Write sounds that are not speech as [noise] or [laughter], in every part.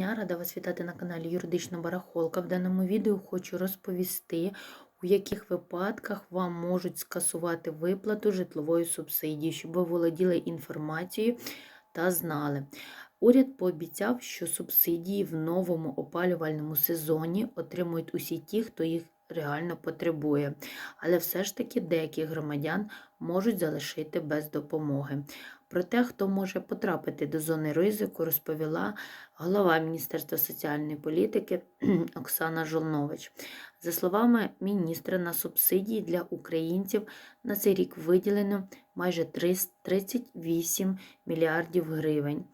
Я рада вас вітати на каналі Юридична Барахолка. В даному відео хочу розповісти, у яких випадках вам можуть скасувати виплату житлової субсидії, щоб ви володіли інформацією та знали. Уряд пообіцяв, що субсидії в новому опалювальному сезоні отримують усі ті, хто їх реально потребує. Але все ж таки деяких громадян можуть залишити без допомоги. Про те, хто може потрапити до зони ризику, розповіла голова Міністерства соціальної політики [clears throat] Оксана Жолнович. За словами міністра, на субсидії для українців на цей рік виділено майже 38 мільярдів гривень,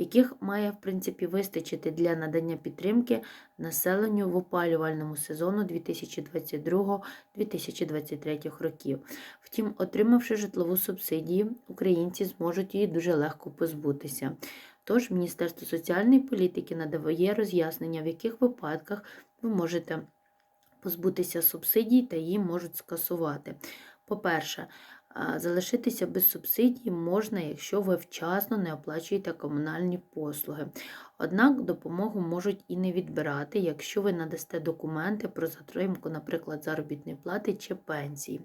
яких має в принципі вистачити для надання підтримки населенню в опалювальному сезону 2022-2023 років. Втім, отримавши житлову субсидію, українці зможуть її дуже легко позбутися. Тож Міністерство соціальної політики надає роз'яснення, в яких випадках ви можете позбутися субсидій та її можуть скасувати. По-перше, залишитися без субсидій можна, якщо ви вчасно не оплачуєте комунальні послуги. Однак допомогу можуть і не відбирати, якщо ви надасте документи про затримку, наприклад, заробітної плати чи пенсії.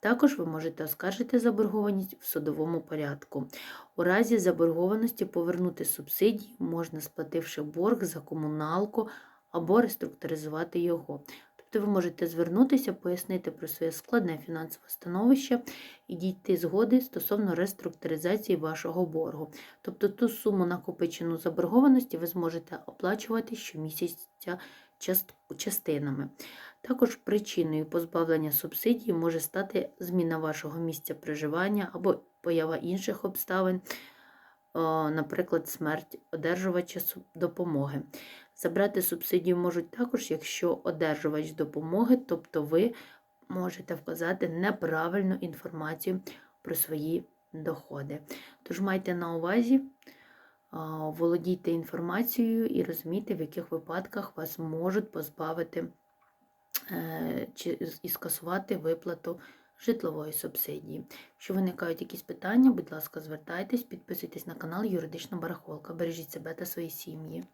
Також ви можете оскаржити заборгованість в судовому порядку. У разі заборгованості повернути субсидії можна, сплативши борг за комуналку або реструктуризувати його. Тобто ви можете звернутися, пояснити про своє складне фінансове становище і дійти згоди стосовно реструктуризації вашого боргу. Тобто ту суму накопичену заборгованості ви зможете оплачувати щомісяця частинами. Також причиною позбавлення субсидії може стати зміна вашого місця проживання або поява інших обставин, наприклад, смерть одержувача допомоги. Забрати субсидію можуть також, якщо одержувач допомоги, тобто ви можете вказати неправильну інформацію про свої доходи. Тож майте на увазі, володійте інформацією і розумійте, в яких випадках вас можуть позбавити е, чи і скасувати виплату житлової субсидії. Якщо виникають якісь питання, будь ласка, звертайтесь, підписуйтесь на канал Юридична Барахолка. Бережіть себе та свої сім'ї.